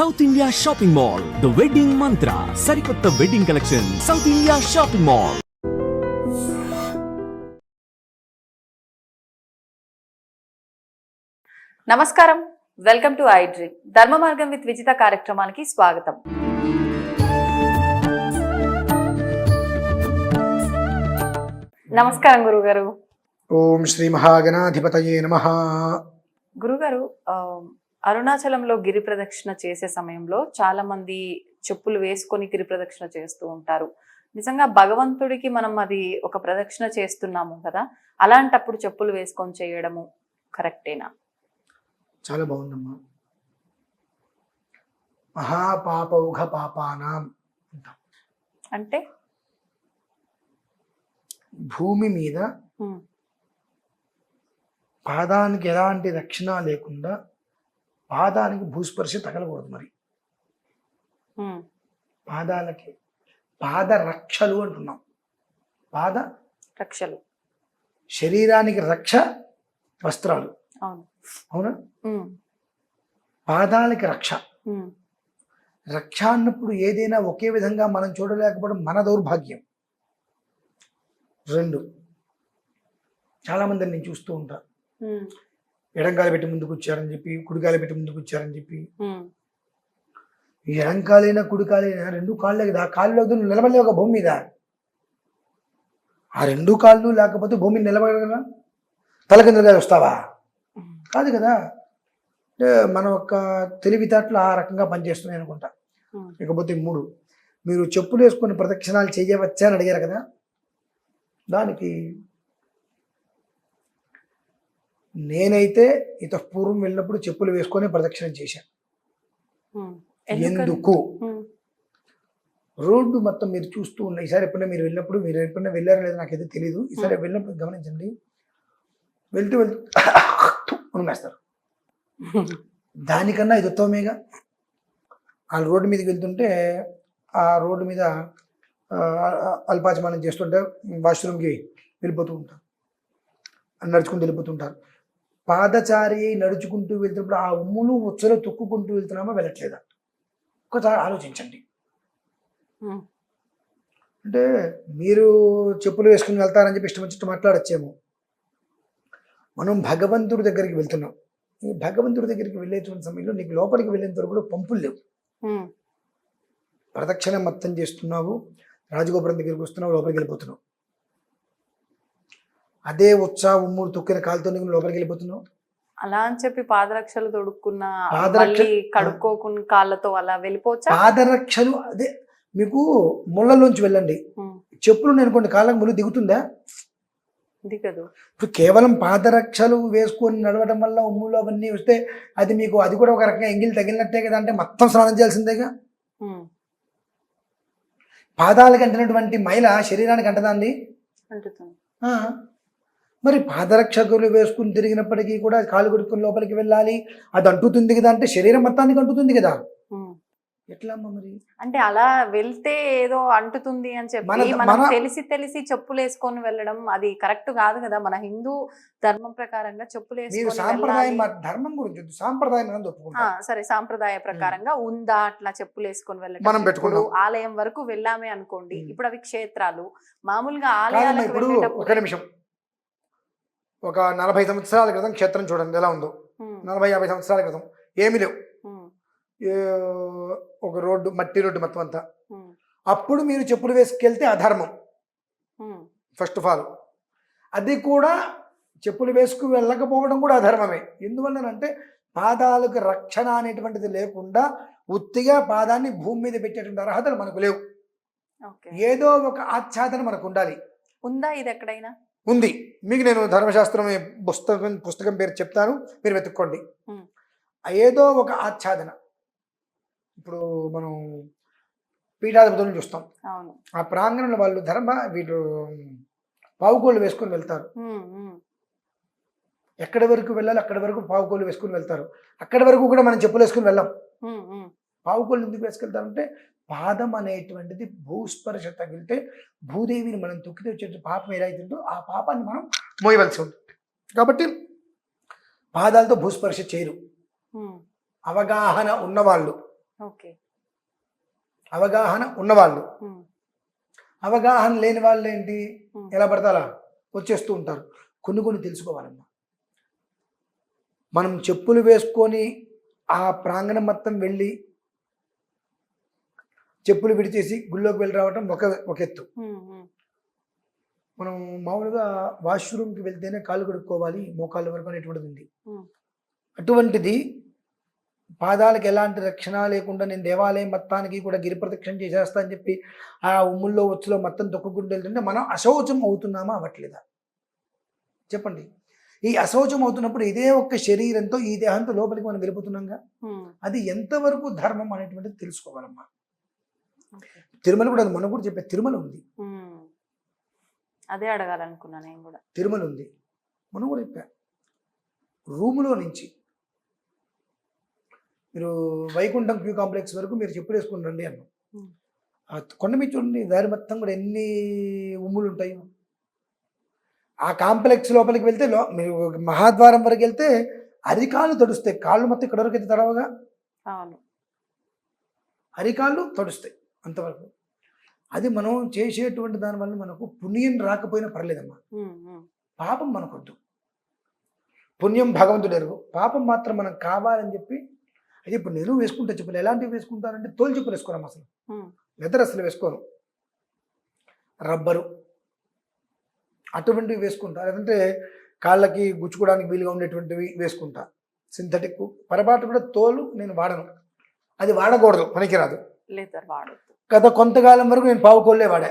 South India shopping mall the wedding Mantra సరికొత్త wedding collection South India shopping mall నమస్కారం. Welcome to I dream Dharma Margam with Vijitha కార్యక్రమానికి స్వాగతం. నమస్కారం గురుగారు. ఓం శ్రీ మహాగణాధిపతయే నమ. గురుగారు అరుణాచలంలో గిరి ప్రదక్షిణ చేసే సమయంలో చాలా మంది చెప్పులు వేసుకొని గిరి ప్రదక్షిణ చేస్తూ ఉంటారు. నిజంగా భగవంతుడికి మనం అది ఒక ప్రదక్షిణ చేస్తున్నాము కదా? అలాంటప్పుడు చెప్పులు వేసుకొని చేయడము కరెక్టేనా? చాలా బాగుందమ్మా. మహాపాపౌఘ పాపానాం అంటాం. భూమి మీద పాదానికి ఎలాంటి రక్షణ లేకుండా పాదానికి భూస్పర్శ తగలకూడదు మరి. పాదాలకి పాద రక్షలు అంటున్నాం. పాద రక్షలు. శరీరానికి రక్ష వస్త్రాలు. అవును. పాదాలకి రక్ష. రక్ష అన్నప్పుడు ఏదైనా ఒకే విధంగా మనం చూడలేకపోవడం మన దౌర్భాగ్యం. రెండు. చాలా మందిని నేను చూస్తూ ఉంటా. ఉమ్, ఎడంకాలు పెట్టి ముందుకు వచ్చారని చెప్పి కుడికాలు పెట్టి ముందుకు వచ్చారని చెప్పి. ఎడంకాలైనా కుడికాలైనా రెండు కాళ్ళే కదా ఆ కాళ్ళు నిలబడలేవు ఒక భూమి మీద. ఆ రెండు కాళ్ళు లేకపోతే భూమి మీద నిలబడగలరా తల కిందలుగా వస్తావా? కాదు కదా. అంటే మన యొక్క తెలివితేటలు ఆ రకంగా పనిచేస్తున్నాయి అనుకుంటా. ఇకపోతే మూడు. మీరు చెప్పులు వేసుకొని ప్రదక్షిణాలు చేయవచ్చా అని అడిగారు కదా. దానికి నేనైతే ఇత పూర్వం వెళ్ళినప్పుడు చెప్పులు వేసుకొని ప్రదక్షిణం చేశాను? ఎందుకు? రోడ్డు మొత్తం మీరు చూస్తూ ఉన్న ఈసారి ఎప్పుడైనా మీరు వెళ్ళినప్పుడు మీరు ఎప్పుడైనా వెళ్ళారో లేదో నాకైతే తెలియదు ఈసారి వెళ్ళినప్పుడు గమనించండి. వెళ్తూ వెళ్తూ ఉమ్మేస్తారు. దానికన్నా ఇది ఉత్తమమేగా? వాళ్ళు రోడ్డు మీదకి వెళ్తుంటే ఆ రోడ్డు మీద ఆ, అల్పాచమానం చేస్తుంటే వాష్రూమ్కి వెళ్ళిపోతూ ఉంటారు. నడుచుకుంటూ వెళ్ళిపోతుంటారు పాదచారి నడుచుకుంటూ వెళ్తున్నప్పుడు ఆ ఉమ్ములు ఉచ్చలు తొక్కుకుంటూ వెళ్తున్నామా వెళ్ళట్లేదా? ఒకసారి ఆలోచించండి. అంటే మీరు చెప్పులు వేసుకుని వెళ్తారని చెప్పి ఇష్టం వచ్చినట్టు మాట్లాడచ్చేమో. మనం భగవంతుడి దగ్గరికి వెళ్తున్నాం. ఈ భగవంతుడి దగ్గరికి వెళ్ళేటువంటి సమయంలో నీకు లోపలికి వెళ్ళేంత వరకు కూడా పంపులు లేవు. ప్రదక్షిణ మొత్తం చేస్తున్నావు రాజగోపురం దగ్గరికి వస్తున్నావు లోపలికి వెళ్ళిపోతున్నావు. అదే ఉత్సాహ తొక్కిన కాలుతో లోపలికి వెళ్ళిపోతున్నావు? అలా అని చెప్పి పాదరక్షలు తొడుక్కున్న కడుక్కోకున్న కాళ్ళతో అలా వెళ్ళిపోవచ్చా? పాదరక్షలు అదే మీకు ముళ్ళలోంచి వెళ్ళండి. చెప్పులు అనుకోండి కాళ్ళకు ముళ్ళు దిగుతుందా? దిగదు. ఇప్పుడు కేవలం పాదరక్షలు వేసుకొని నడవడం వల్ల ఉమ్ములు అవన్నీ వస్తే అది మీకు అది కూడా ఒక రకంగా ఎంగిల్ తగిలినట్టే కదా అంటే మొత్తం స్నానం చేయాల్సిందేగా? పాదాలకు అంటినటువంటి మైల శరీరానికి అంటదా అండి? అంటుతుంది. మరి పాదరక్షకులు వేసుకుని తిరిగినప్పటికీ కూడా కాలు కొడుకుని లోపలికి వెళ్ళాలి. అది అంటుతుంది కదా అంటే శరీరం మొత్తానికి అంటుతుంది కదా. ఎట్లా మరి? అంటే అలా వెళ్తే ఏదో అంటుతుంది అని చెప్పి మన- తెలిసి తెలిసి చెప్పులు వేసుకొని వెళ్ళడం అది కరెక్ట్ కాదు కదా. మన హిందూ ధర్మం ప్రకారంగా చెప్పులు వేసుకొని సాంప్రదాయం ధర్మం గురించి సాంప్రదాయం సరే సాంప్రదాయ ప్రకారంగా ఉందా అట్లా చెప్పులు వేసుకొని వెళ్ళడం మనం పెట్టుకున్నాం. ఇప్పుడు ఆలయం వరకు వెళ్ళామే అనుకోండి. ఇప్పుడు అవి క్షేత్రాలు. మామూలుగా ఆలయాలకు ఒక వెళ్ళేటప్పుడు నిమిషం. ఒక నలభై సంవత్సరాల క్రితం క్షేత్రం చూడండి ఎలా ఉందో. నలభై యాభై సంవత్సరాల క్రితం. ఏమీ లేవు. ఒక రోడ్డు మట్టి రోడ్డు మొత్తం అంతా. అప్పుడు మీరు చెప్పులు వేసుకెళ్తే అధర్మం ఫస్ట్ ఆఫ్ ఆల్ అది కూడా చెప్పులు వేసుకు వెళ్ళకపోవడం కూడా అధర్మమే ఎందువల్లనంటే పాదాలకు రక్షణ అనేటువంటిది లేకుండా ఉత్తిగా పాదాన్ని భూమి మీద పెట్టేటువంటి అర్హతలు మనకు లేవు. ఏదో ఒక ఆచ్ఛాదన మనకు ఉండాలి. ఉందా ఇది ఎక్కడైనా? ఉంది. మీకు నేను ధర్మశాస్త్రం పుస్తకం పుస్తకం పేరు చెప్తాను. మీరు వెతుక్కోండి. ఏదో ఒక ఆచ్ఛాదన. ఇప్పుడు మనం పీఠాధిపతులను చూస్తాం. ఆ ప్రాంగణంలో వాళ్ళు ధర్మ వీళ్ళు పావుకోళ్ళు వేసుకొని వెళ్తారు. ఎక్కడి వరకు వెళ్ళాలి అక్కడి వరకు పావుకోళ్ళు వేసుకొని వెళ్తారు. అక్కడి వరకు కూడా మనం చెప్పులు వేసుకొని వెళ్ళాం. పావుకోళ్ళు ఎందుకు వేసుకెళ్తారంటే పాదం అనేటువంటిది భూస్పర్శ తగిలితే భూదేవిని మనం తొక్కితే వచ్చే పాపం ఏదైతుందో ఆ పాపాన్ని మనం మోయవలసి ఉంటుంది. కాబట్టి పాదాలతో భూస్పర్శ చేయరు. అవగాహన ఉన్నవాళ్ళు. ఓకే. అవగాహన ఉన్నవాళ్ళు. అవగాహన లేని వాళ్ళు ఏంటి? ఎలా పడితే అలా వచ్చేస్తూ ఉంటారు. కొన్ని కొన్ని తెలుసుకోవాలమ్మా. మనం చెప్పులు వేసుకొని ఆ ప్రాంగణం మొత్తం వెళ్ళి చెప్పులు విడిచేసి గుళ్ళోకి వెళ్ళి రావటం ఒక ఒక ఎత్తు. మనం మామూలుగా వాష్రూమ్కి వెళ్తేనే కాళ్ళు కడుక్కోవాలి మోకాళ్ళ వరకు అనేటువంటిది ఉంది. అటువంటిది పాదాలకు ఎలాంటి రక్షణ లేకుండా నేను దేవాలయం మొత్తానికి కూడా గిరి ప్రదక్షిణ చేసేస్తా అని చెప్పి ఆ ఉమ్ముల్లో వచ్చులో మొత్తం తొక్కుకుంటూ వెళ్తుంటే మనం అశౌచం అవుతున్నామా అవ్వట్లేదా? చెప్పండి. ఈ అశౌచం అవుతున్నప్పుడు ఇదే ఒక్క శరీరంతో ఈ దేహంతో లోపలికి మనం వెళ్ళిపోతున్నాంగా? ఉమ్, అది ఎంతవరకు ధర్మం అనేటువంటిది తెలుసుకోవాలమ్మా. తిరుమల కూడా అది మనం కూడా చెప్పే తిరుమల ఉంది. అదే అడగాలనుకున్నా నేను కూడా. తిరుమల ఉంది. మనం కూడా చెప్పా. రూములో నుంచి. మీరు వైకుంఠం క్యూ కాంప్లెక్స్ వరకు మీరు చెప్పులు వేసుకుని రండి అన్నాం. ఆ కొండ మీద చూడండి దారి మొత్తం కూడా ఎన్ని ఉమ్ములు ఉంటాయి. ఆ కాంప్లెక్స్ లోపలికి వెళ్తే లో మీరు మహాద్వారం వరకు వెళ్తే అరికాళ్ళు తడుస్తాయి. కాళ్ళు మొత్తం ఇక్కడ వరకు అయితే తడవగా. అవును. అరికాళ్ళు తడుస్తాయి. అంతవరకు. అది మనం చేసేటువంటి దానివల్ల మనకు పుణ్యం రాకపోయినా పర్లేదమ్మా. పాపం మనకొద్దు. పుణ్యం భగవంతుడు ఎరుగు. పాపం మాత్రం మనం కావాలని చెప్పి అయితే ఇప్పుడు నేను వేసుకుంటా చెప్పులు. ఎలాంటివి వేసుకుంటానంటే తోలు చెప్పులు వేసుకోను అసలు. లెదర్ అసలు వేసుకోను. రబ్బరు. అటువంటివి వేసుకుంటా. లేదంటే కాళ్ళకి గుచ్చుకోవడానికి వీలుగా ఉండేటువంటివి వేసుకుంటా. సింథటిక్ పొరపాటు కూడా తోలు నేను వాడను. అది వాడకూడదు. పనికిరాదు. వాడద్దు. గత కొంతకాలం వరకు నేను పావు కోళ్ళే వాడా.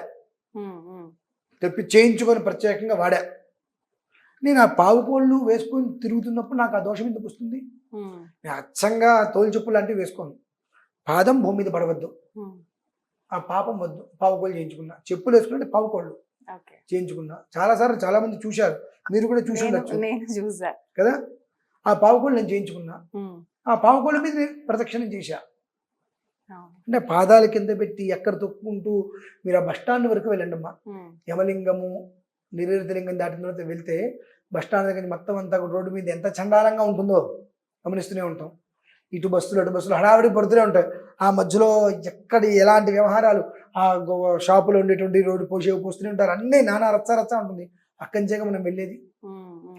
తెప్పి చేయించుకొని ప్రత్యేకంగా వాడా. నేను ఆ పావు కోళ్ళు వేసుకొని తిరుగుతున్నప్పుడు నాకు ఆ దోషం ఎందుకు వస్తుంది? నేను అచ్చంగా తోలు చెప్పులు లాంటివి వేసుకోను. పాదం భూమి మీద పడవద్దు. ఆ పాపం వద్దు. పావు కోళ్ళు చేయించుకున్నా. చెప్పులు వేసుకుంటే పావు కోళ్ళు ఓకే. చేయించుకున్నా. చాలాసార్లు చాలా మంది చూశారు. మీరు కూడా చూసి ఉండొచ్చు. కదా? ఆ పావు కోళ్ళు నేను చేయించుకున్నా. ఆ పావు కోళ్ళ మీద ప్రదక్షిణం చేశా. అంటే పాదాల కింద పెట్టి ఎక్కడ తొక్కుంటూ మీరు ఆ బస్ స్టాండ్ వరకు వెళ్ళండి అమ్మా. యమలింగము నిరుతిలింగం దాటిన తర్వాత వెళ్తే బస్ స్టాండ్ దగ్గర మొత్తం అంతా రోడ్డు మీద ఎంత చండాలంగా ఉంటుందో గమనిస్తూనే ఉంటాం. ఇటు బస్సులు అటు బస్సులు హడావిడి పడుతూనే ఉంటాయి. ఆ మధ్యలో ఎక్కడ ఎలాంటి వ్యవహారాలు ఆ షాపులో ఉండేటువంటి రోడ్డు పోసేవి పోస్తూనే ఉంటారు. అన్నీ నానా రచ్చ రచ్చ ఉంటుంది. అక్కడి నుంచే మనం వెళ్ళేది.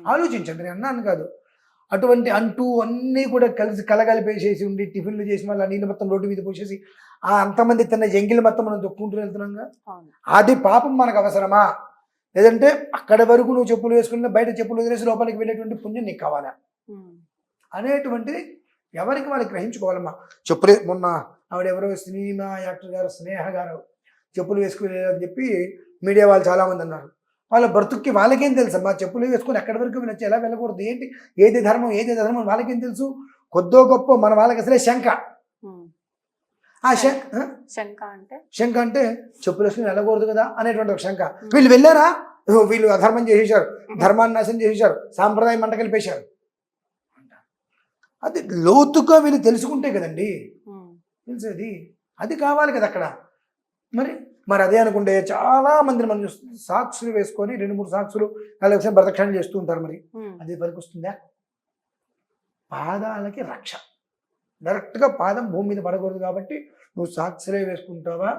ఆలోచించండి నేను అన్నాను కాదు. అటువంటి అంటూ అన్నీ కూడా కలిసి కలగలిపేసేసి ఉండి టిఫిన్లు చేసి మళ్ళీ నీళ్ళు మొత్తం రోడ్డు మీద పోసేసి ఆ అంతమంది తిన్న ఎంగిలి మొత్తం మనం దొక్కుంటూ వెళ్తున్నాంగా అవును. అది పాపం మనకు అవసరమా? లేదంటే అక్కడ వరకు నువ్వు చెప్పులు వేసుకున్న బయట చెప్పులు వదిలేసి లోపలికి వెళ్ళేటువంటి పుణ్యం నీకు కావాలా? ఉమ్, అనేటువంటిది ఎవరికి వాళ్ళకి గ్రహించుకోవాలమ్మా? చెప్పులే మొన్న ఆవిడ ఎవరో సినిమా యాక్టర్ గారు స్నేహ గారు చెప్పులు వేసుకునేదని చెప్పి మీడియా వాళ్ళు చాలామంది అన్నారు. వాళ్ళ బ్రతుక్కి వాళ్ళకేం తెలుసు? అమ్మా చెప్పులు వేసుకొని ఎక్కడి వరకు వెళ్ళొచ్చు ఎలా వెళ్ళకూడదు? ఏంటి? ఏది ధర్మం ఏది ధర్మం వాళ్ళకేం తెలుసు? కొద్దో గొప్ప మన వాళ్ళకి అసలే శంక. ఆ శంక అంటే? శంక అంటే చెప్పులు వేసుకుని వెళ్ళకూడదు కదా? అనేటువంటి ఒక శంక వీళ్ళు వెళ్ళారా? వీళ్ళు అధర్మం చేసేశారు. ధర్మాన్ని నాశనం చేసేశారు. సాంప్రదాయం మంట కలిపేశారు. అది లోతుగా వీళ్ళు తెలుసుకుంటే కదండి. తెలిసేది అది కావాలి కదా అక్కడ. మరి మరి అదే అనుకుంటే చాలా మందిని మనం సాక్షులు వేసుకొని రెండు మూడు సాక్షులు నాలుగు ప్రదక్షిణ చేస్తూ ఉంటారు మరి. అది పనికొస్తుందా పాదాలకి రక్ష. డైరెక్ట్గా పాదం భూమి మీద పడకూడదు కాబట్టి నువ్వు సాక్షులే వేసుకుంటావా?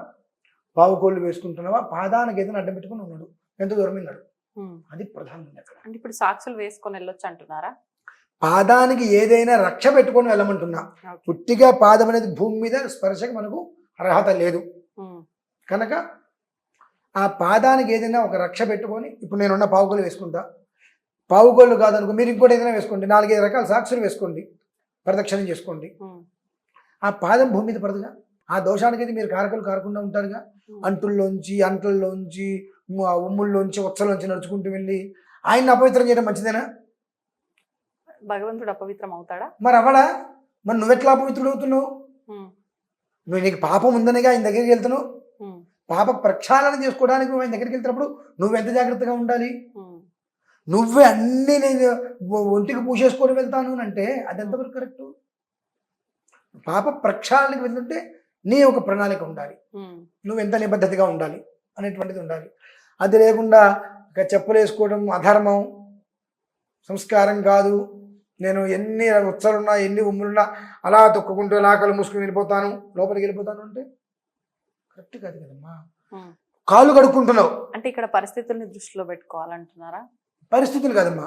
పావుకోళ్ళు వేసుకుంటున్నావా? పాదానికి ఏదైనా అడ్డం పెట్టుకుని ఉన్నాడు. ఎంత దూరం ఉన్నాడు. అది ప్రధానం అక్కడ. అంటే ఇప్పుడు సాక్షులు వేసుకొని వెళ్ళొచ్చు అంటున్నారా? పాదానికి ఏదైనా రక్ష పెట్టుకొని వెళ్ళమంటున్నా. పుట్టిగా పాదం అనేది భూమి మీద స్పర్శకు మనకు అర్హత లేదు. కనుక ఆ పాదానికి ఏదైనా ఒక రక్ష పెట్టుకొని ఇప్పుడు నేనున్న పావుకోలు వేసుకుంటా. పావుకోళ్ళు కాదనుకో మీరు ఇంకోటి ఏదైనా వేసుకోండి. నాలుగైదు రకాల సాక్షులు వేసుకోండి. ప్రదక్షిణం చేసుకోండి. ఆ పాదం భూమి మీద పడదుగా? ఆ దోషానికి అయితే మీరు కారకులు కారకుండా ఉంటారుగా. అంటుల్లోంచి అంట్లలోంచి ఉమ్ముల్లోంచి ఉచ్చలోంచి నడుచుకుంటూ వెళ్ళి ఆయన్ని అపవిత్రం చేయడం మంచిదేనా? భగవంతుడు అపవిత్రం అవుతాడా? మరి అవడా? మరి నువ్వెట్లా అపవిత్రుడు అవుతున్నావు నువ్వు నీకు పాపం ఉందనిగా ఆయన దగ్గరికి వెళ్తున్నావు? పాప ప్రక్షాళన చేసుకోవడానికి నువ్వు ఆయన దగ్గరికి వెళ్తున్నప్పుడు నువ్వు ఎంత జాగ్రత్తగా ఉండాలి? నువ్వే అన్ని నేను ఒంటికి పూసేసుకొని వెళ్తాను అని అంటే అది ఎంతవరకు కరెక్ట్ పాప ప్రక్షాళనకి వెళ్తుంటే నీ ఒక ప్రణాళిక ఉండాలి. నువ్వు ఎంత నిబద్ధతగా ఉండాలి అనేటువంటిది ఉండాలి. అది లేకుండా ఇక చెప్పులు వేసుకోవడం అధర్మం సంస్కారం కాదు. నేను ఎన్ని ఉచ్చలున్నా ఎన్ని ఉమ్ములున్నా అలా తొక్కుకుంటూ కళ్ళు మూసుకుని వెళ్ళిపోతాను. లోపలికి వెళ్ళిపోతాను అంటే కరెక్ట్ కాదు కదమ్మా. కాళ్ళు కడుక్కుంటున్నావు. అంటే ఇక్కడ పరిస్థితుల్ని దృష్టిలో పెట్టుకోవాలంటున్నారా? పరిస్థితులు కదమ్మా.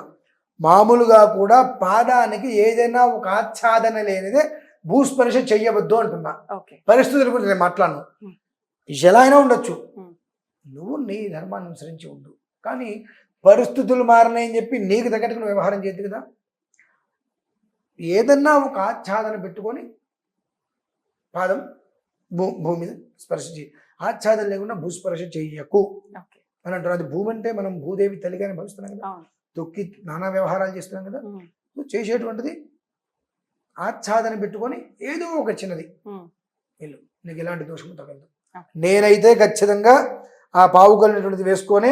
మామూలుగా కూడా పాదానికి ఏదైనా ఒక ఆచ్ఛాదన లేనిదే భూస్పర్శ చెయ్యవద్దు అంటున్నా. పరిస్థితుల గురించి నేను మాట్లాడను. ఎలా అయినా ఉండొచ్చు. నువ్వు నీ ధర్మాన్ని అనుసరించి ఉండు. కానీ పరిస్థితులు మారినాయని చెప్పి నీకు తగ్గట్టుగా నువ్వు వ్యవహారం చేయద్దు కదా. ఏదన్నా ఒక ఆచ్ఛాదన పెట్టుకొని పాదం భూ భూమి మీద స్పర్శ చేయి. ఆచ్ఛాదన లేకుండా భూస్పర్శ చెయ్యకు ఓకే. అని అంటారు అది భూమి అంటే మనం భూదేవి తల్లిగానే భావిస్తున్నాం కదా. తొక్కి నానా వ్యవహారాలు చేస్తున్నాం కదా. చేసేటువంటిది ఆచ్ఛాదన పెట్టుకొని ఏదో ఒక చిన్నది. వెళ్ళు. నీకు ఎలాంటి దోషము తగలదు. నేనైతే ఖచ్చితంగా ఆ పావు కలిగినటువంటిది వేసుకొని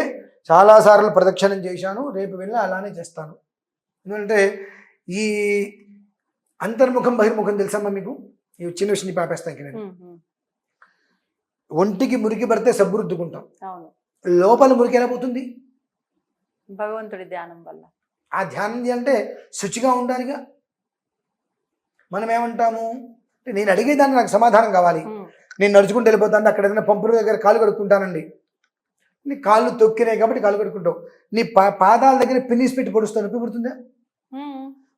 చాలాసార్లు ప్రదక్షిణం చేశాను. రేపు వెళ్ళి అలానే చేస్తాను. ఎందుకంటే ఈ అంతర్ముఖం బహిర్ముఖం తెలుసమ్మా మీకు? ఈ చిన్న విషయం పాపేస్తాను ఇక్కడ నేను. ఒంటికి మురికి పడితే సబ్బు రుద్దుకుంటాం అవును. లోపల మురికి ఎలా పోతుంది? భగవంతుడి ధ్యానం వల్ల. ఆ ధ్యానం అంటే శుచిగా ఉండాలిగా. మనం ఏమంటాము అంటే నేను అడిగేదాన్ని నాకు సమాధానం కావాలి. నేను నడుచుకుంటూ వెళ్ళిపోతాను అక్కడ ఏదైనా పంపుల దగ్గర కాలు కడుక్కుంటానండి. నీ కాళ్ళు తొక్కినాయి కాబట్టి కాలు కడుక్కుంటావు. నీ పాదాల దగ్గర పిన్నిస్ పెట్టి పొడుస్తావు నొప్పి పుడుతుందా.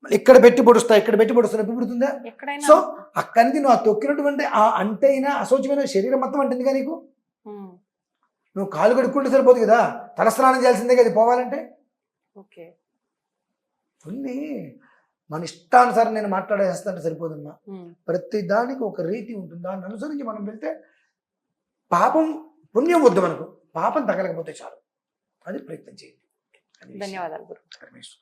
మళ్ళీ ఇక్కడ పెట్టి పొడుస్తా ఇక్కడ పెట్టి పొడుస్తా నొప్పి పుడుతుందా సో అక్కడికి నువ్వు ఆ తొక్కినటువంటి ఆ అంటే అయినా అశోచమైన శరీరం మొత్తం అంటుందిగా నీకు. నువ్వు కాలు కడుక్కుంటే సరిపోదు కదా? తలస్నానం చేయాల్సిందే కదా పోవాలంటే? ఓకే. కొన్ని మన ఇష్టానుసారం నేను మాట్లాడేస్తానంటే సరిపోదమ్మా. ప్రతి దానికి ఒక రీతి ఉంటుంది. దాన్ని అనుసరించి మనం వెళ్తే పాపం పుణ్యం వద్దు మనకు. పాపం తగలకపోతే చాలు. అది ప్రయత్నం చేయండి. ధన్యవాదాలు గురు. పరమేశ్వర